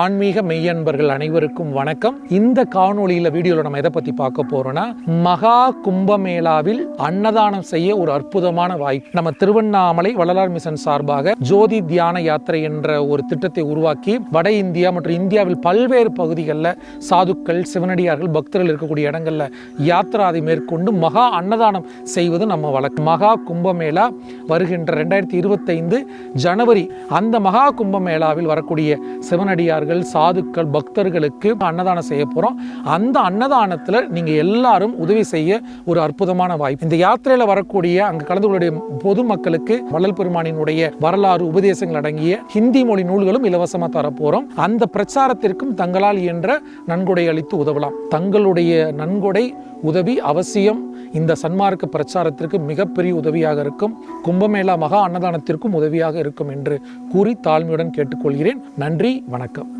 ஆன்மீக மெய்யன்பர்கள் அனைவருக்கும் வணக்கம். இந்த காணொளியில் வீடியோல நம்ம எதை பத்தி பார்க்க போறோம்னா மகா கும்பமேளாவில் அன்னதானம் செய்ய ஒரு அற்புதமான வாய்ப்பு நம்ம திருவண்ணாமலை வள்ளலார் மிஷன் சார்பாக ஜோதி தியான யாத்திரை என்ற ஒரு திட்டத்தை உருவாக்கி வட இந்தியா மற்றும் இந்தியாவில் பல்வேறு பகுதிகளில் சாதுக்கள் சிவனடியார்கள் பக்தர்கள் இருக்கக்கூடிய இடங்கள்ல யாத்திராதை மேற்கொண்டு மகா அன்னதானம் செய்வது நம்ம வழக்கம். மகா கும்பமேளா வருகின்ற ரெண்டாயிரத்தி இருபத்தைந்து ஜனவரி அந்த மகா கும்பமேளாவில் வரக்கூடிய சிவனடியார் சிவனடியார்கள் சாதுக்கள் பக்தர்களுக்கு அன்னதானம் செய்ய போறோம். அந்த அன்னதானத்துல நீங்க எல்லாரும் உதவி செய்ய ஒரு அற்புதமான வாய்ப்பு. இந்த யாத்திரையில வரக்கூடிய அங்கு கலந்து கொள்ளுடைய பொதுமக்களுக்கு வள்ளல் பெருமானினுடைய வரலாறு உபதேசங்கள் அடங்கிய ஹிந்தி மொழி நூல்களும் இலவசமா தரப்போறோம் அந்த பிரச்சாரத்திற்கும் தங்களால் இயன்ற நன்கொடை அளித்து உதவலாம். தங்களுடைய நன்கொடை உதவி அவசியம். இந்த சன்மார்க்க பிரச்சாரத்திற்கு மிகப்பெரிய உதவியாக இருக்கும். கும்பமேளா மகா அன்னதானத்திற்கும் உதவியாக இருக்கும் என்று கூறி தாழ்மையுடன் கேட்டுக்கொள்கிறேன். நன்றி வணக்கம்.